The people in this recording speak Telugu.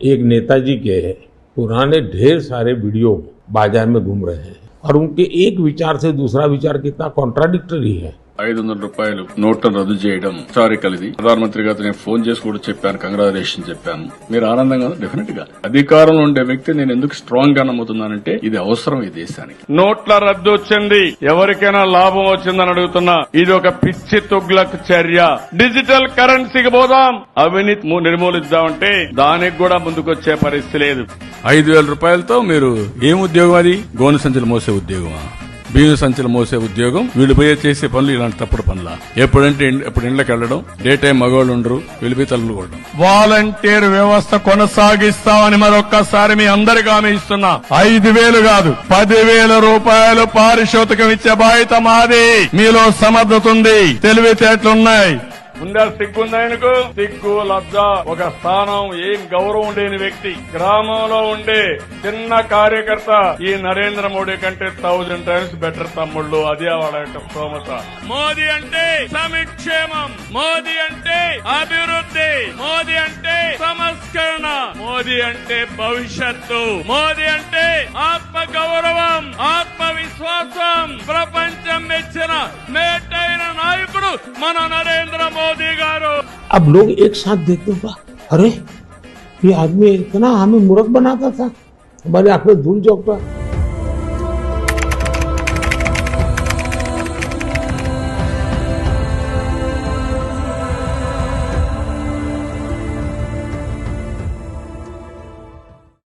एक नेताजी के पुराने ढेर सारे वीडियो बाज़ार में घूम रहे हैं। और उनके एक विचार से दूसरा विचार कितना कॉन्ट्राडिक्टरी है। ఐదు వందల రూపాయలు నోట్లను రద్దు చేయడం హిస్టారికల్ ఇది ప్రధానమంత్రి గారితో నేను ఫోన్ చేసి కూడా చెప్పాను కంగ్రాచులేషన్ చెప్పాను. మీరు ఆనందంగా డెఫినెట్గా. అధికారంలో ఉండే వ్యక్తి నేను ఎందుకు స్ట్రాంగ్గా నమ్ముతున్నానంటే ఇది అవసరం ఈ దేశానికి. నోట్ల రద్దు వచ్చింది. ఎవరికైనా లాభం వచ్చిందని అడుగుతున్నా. ఇది ఒక పిచ్చి తుగ్లక్ చర్య. డిజిటల్ కరెన్సీకి పోదాం. అవినీతి ము- నిర్మూలిద్దామంటే దానికి కూడా ముందుకొచ్చే పరిస్థితి లేదు. ఐదు వేల రూపాయలతో మీరు ఏం ఉద్యోగం అది? గోను సంచులు మోసే ఉద్యోగమా? బియ్యం సంచులు మోసే ఉద్యోగం. వీళ్ళు పోయే చేసే పనులు ఇలాంటి తప్పుడు పనుల? ఎప్పుడంటే ఇప్పుడు ఎప్పుడు ఇండ్లకి వెళ్ళడం? డే టైం మగవాళ్ళు ఉండరు వెళ్ళిపోయి తల్లు కూడా వాలంటీర్ వ్యవస్థ కొనసాగిస్తామని మరొక్కసారి మీ అందరికి హామీ ఇస్తున్నా. ఐదు వేలు కాదు పదివేల రూపాయలు పారిశోధకం ఇచ్చే బాధ్యత మాది. మీలో సమర్థత ఉంది తెలివితేటలున్నాయి. ముందే సిగ్గుంది ఆయనకు సిగ్గు లబ్జా ఒక స్థానం ఏం గౌరవం లేని వ్యక్తి. గ్రామంలో ఉండే చిన్న కార్యకర్త ఈ నరేంద్ర మోడీ కంటే థౌజండ్ టైమ్స్ బెటర్ తమ్ముళ్ళు. అదే వాళ్ళ యొక్క సోమత మోదీ అంటే సమిక్షేమం మోదీ అంటే అభివృద్ధి. మోదీ అంటే సంస్కరణ. మోదీ అంటే భవిష్యత్తు. మోదీ అంటే ఆత్మ గౌరవం ఆత్మవిశ్వాసం. ప్రపంచం మెచ్చిన మేట్ మన నరేంద్ర మోదీ గారు अब लोग एक साथ देखते हैं वाह, अरे ये आदमी इतना हमें मूर्ख बनाता था हमारे आंख में धूल चौकता